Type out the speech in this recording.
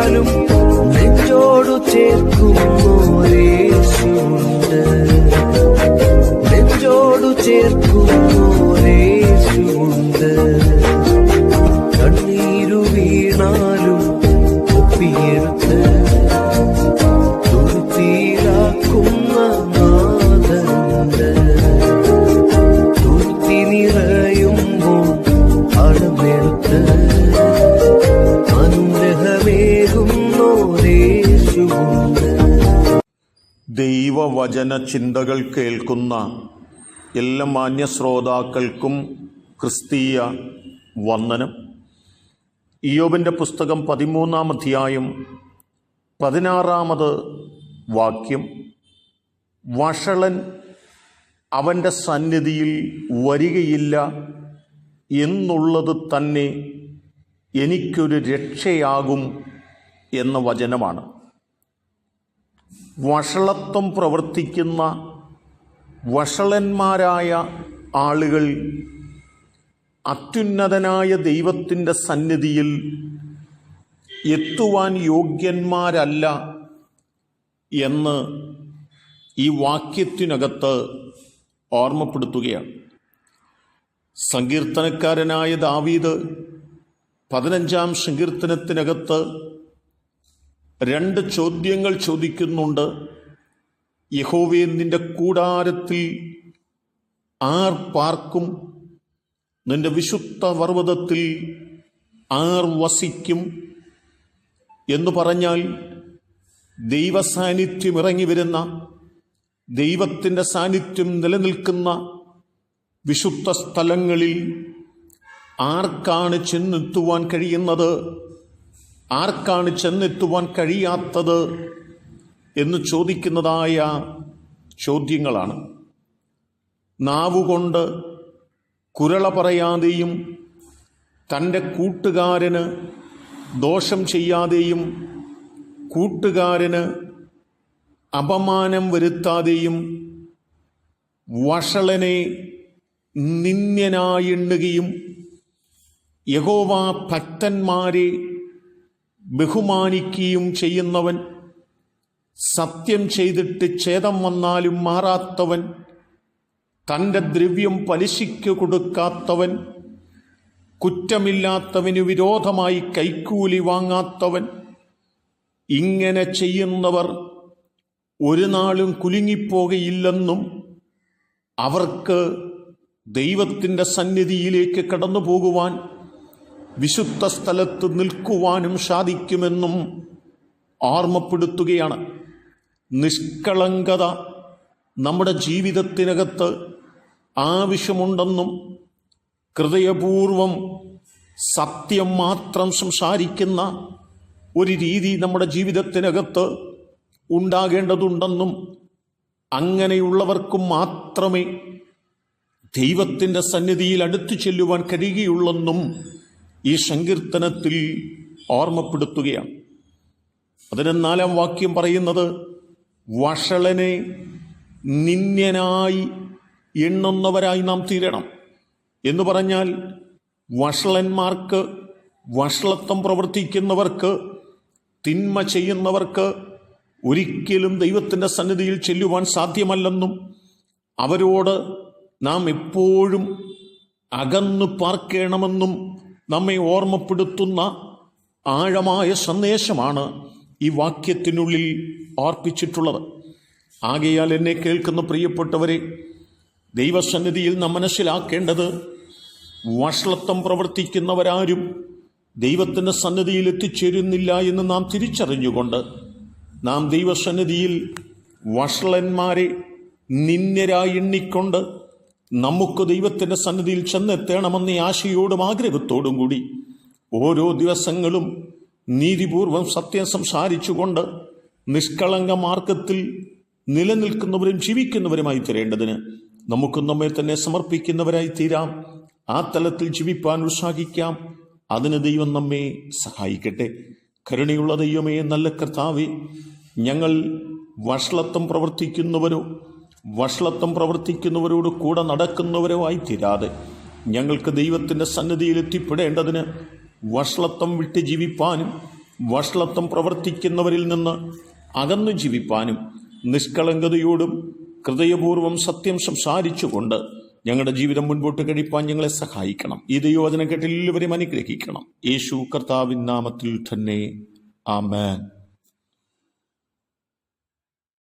കണ്ടാലും നെഞ്ചോടു ചേർക്കുമോരേശുണ്ട് നെഞ്ചോടു ചേർക്കും ദൈവവചന ചിന്തകൾ കേൾക്കുന്ന എല്ലാ മാന്യ ശ്രോതാക്കൾക്കും ക്രിസ്തീയ വന്ദനം. ഇയോബിന്റെ പുസ്തകം പതിമൂന്നാം അധ്യായം പതിനാറാമത് വാക്യം വഷളൻ അവന്റെ സന്നിധിയിൽ വരികയില്ല എന്നുള്ളത് തന്നെ എനിക്കൊരു രക്ഷയാകും എന്ന വചനമാണ്. വഷളത്വം പ്രവർത്തിക്കുന്ന വഷളന്മാരായ ആളുകൾ അത്യുന്നതനായ ദൈവത്തിന്റെ സന്നിധിയിൽ എത്തുവാൻ യോഗ്യന്മാരല്ല എന്ന് ഈ വാക്യത്തിനകത്ത് ഓർമ്മപ്പെടുത്തുകയാണ്. സങ്കീർത്തനക്കാരനായ ദാവീദ് പതിനഞ്ചാം സങ്കീർത്തനത്തിനകത്ത് രണ്ട് ചോദ്യങ്ങൾ ചോദിക്കുന്നുണ്ട്. യഹോവേ നിന്റെ കൂടാരത്തിൽ ആർ പാർക്കും? നിന്റെ വിശുദ്ധ പർവതത്തിൽ ആർ വസിക്കും? എന്ന് പറഞ്ഞാൽ ദൈവസാന്നിധ്യം ഇറങ്ങി വരുന്ന ദൈവത്തിന്റെ സാന്നിധ്യം നിലനിൽക്കുന്ന വിശുദ്ധ സ്ഥലങ്ങളിൽ ആർക്കാണ് ചെന്നെത്തുവാൻ കഴിയുന്നത്? ആർക്കാണ് ചെന്നെത്തുവാൻ കഴിയാത്തത് എന്ന് ചോദിക്കുന്നതായ ചോദ്യങ്ങളാണ്. നാവുകൊണ്ട് കുരള പറയാതെയും തന്റെ കൂട്ടുകാരന് ദോഷം ചെയ്യാതെയും കൂട്ടുകാരന് അപമാനം വരുത്താതെയും വഷളനെ നിന്ദ്യനായെണ്ണുകയും യഹോവ ഭക്തന്മാരെ ബഹുമാനിക്കുകയും ചെയ്യുന്നവൻ സത്യം ചെയ്തിട്ട് ഛേദം വന്നാലും മാറാത്തവൻ തന്റെ ദ്രവ്യം പലിശയ്ക്ക് കൊടുക്കാത്തവൻ കുറ്റമില്ലാത്തവന് വിരോധമായി കൈക്കൂലി വാങ്ങാത്തവൻ ഇങ്ങനെ ചെയ്യുന്നവർ ഒരു നാളും കുലുങ്ങിപ്പോകയില്ലെന്നും അവർക്ക് ദൈവത്തിന്റെ സന്നിധിയിലേക്ക് കടന്നു പോകുവാൻ വിശുദ്ധ സ്ഥലത്ത് നിൽക്കുവാനും സാധിക്കുമെന്നും ഓർമ്മപ്പെടുത്തുകയാണ് നിഷ്കളങ്കത നമ്മുടെ ജീവിതത്തിനകത്ത് ആവശ്യമുണ്ടെന്നും ഹൃദയപൂർവം സത്യം മാത്രം സംസാരിക്കുന്ന ഒരു രീതി നമ്മുടെ ജീവിതത്തിനകത്ത് ഉണ്ടാകേണ്ടതുണ്ടെന്നും അങ്ങനെയുള്ളവർക്കും മാത്രമേ ദൈവത്തിന്റെ സന്നിധിയിൽ അടുത്തു ചെല്ലുവാൻ കഴിയുകയുള്ളെന്നും ഈ സങ്കീർത്തനത്തിൽ ഓർമ്മപ്പെടുത്തുകയാണ്. അതിന് നാലാം വാക്യം പറയുന്നത് വഷളനെ നിന്ദ്യനായി എണ്ണുന്നവരായി നാം തീരണം. എന്ന് പറഞ്ഞാൽ വഷളന്മാർക്ക് വഷളത്വം പ്രവർത്തിക്കുന്നവർക്ക് തിന്മ ചെയ്യുന്നവർക്ക് ഒരിക്കലും ദൈവത്തിന്റെ സന്നിധിയിൽ ചെല്ലുവാൻ സാധ്യമല്ലെന്നും അവരോട് നാം എപ്പോഴും അകന്നു പാർക്കണമെന്നും നമ്മെ ഓർമ്മപ്പെടുത്തുന്ന ആഴമായ സന്ദേശമാണ് ഈ വാക്യത്തിനുള്ളിൽ ഓർപ്പിച്ചിട്ടുള്ളത് ആകയാൽ എന്നെ കേൾക്കുന്ന പ്രിയപ്പെട്ടവരെ ദൈവസന്നിധിയിൽ നാം മനസ്സിലാക്കേണ്ടത് വഷളത്വം പ്രവർത്തിക്കുന്നവരാരും ദൈവത്തിന്റെ സന്നിധിയിൽ എത്തിച്ചേരുന്നില്ല എന്ന് നാം തിരിച്ചറിഞ്ഞുകൊണ്ട് നാം ദൈവസന്നിധിയിൽ വഷളന്മാരെ നിന്നരായി എണ്ണിക്കൊണ്ട് നമുക്ക് ദൈവത്തിന്റെ സന്നിധിയിൽ ചെന്നെത്തേണമെന്ന ആശയോടും ആഗ്രഹത്തോടും കൂടി ഓരോ ദിവസങ്ങളും നീതിപൂർവം സത്യം സംസാരിച്ചുകൊണ്ട് നിഷ്കളങ്ക മാർഗത്തിൽ നിലനിൽക്കുന്നവരും ജീവിക്കുന്നവരുമായി തീരേണ്ടതിന് നമുക്ക് നമ്മെ തന്നെ സമർപ്പിക്കുന്നവരായി തീരാം ആ തലത്തിൽ ജീവിപ്പാൻ ഉത്സാഹിക്കാം. അതിന് ദൈവം നമ്മെ സഹായിക്കട്ടെ. കരുണയുള്ള ദൈവമേ നല്ല കർത്താവേ ഞങ്ങൾ വഷളത്വം പ്രവർത്തിക്കുന്നവരോ വഷളത്വം പ്രവർത്തിക്കുന്നവരോട് കൂടെ നടക്കുന്നവരുമായി തീരാതെ ഞങ്ങൾക്ക് ദൈവത്തിന്റെ സന്നിധിയിൽ എത്തിപ്പെടേണ്ടതിന് വഷളത്വം വിട്ട് ജീവിപ്പാനും വഷളത്വം പ്രവർത്തിക്കുന്നവരിൽ നിന്ന് അകന്നു ജീവിപ്പാനും നിഷ്കളങ്കതയോടും ഹൃദയപൂർവം സത്യം സംസാരിച്ചുകൊണ്ട് ഞങ്ങളുടെ ജീവിതം മുൻപോട്ട് കഴിപ്പാൻ ഞങ്ങളെ സഹായിക്കണം. ഈ ദൈവവചനം കേട്ട് എല്ലാവരെയും അനുഗ്രഹിക്കണം. യേശു കർത്താവിൻ നാമത്തിൽ തന്നെ. ആമേൻ.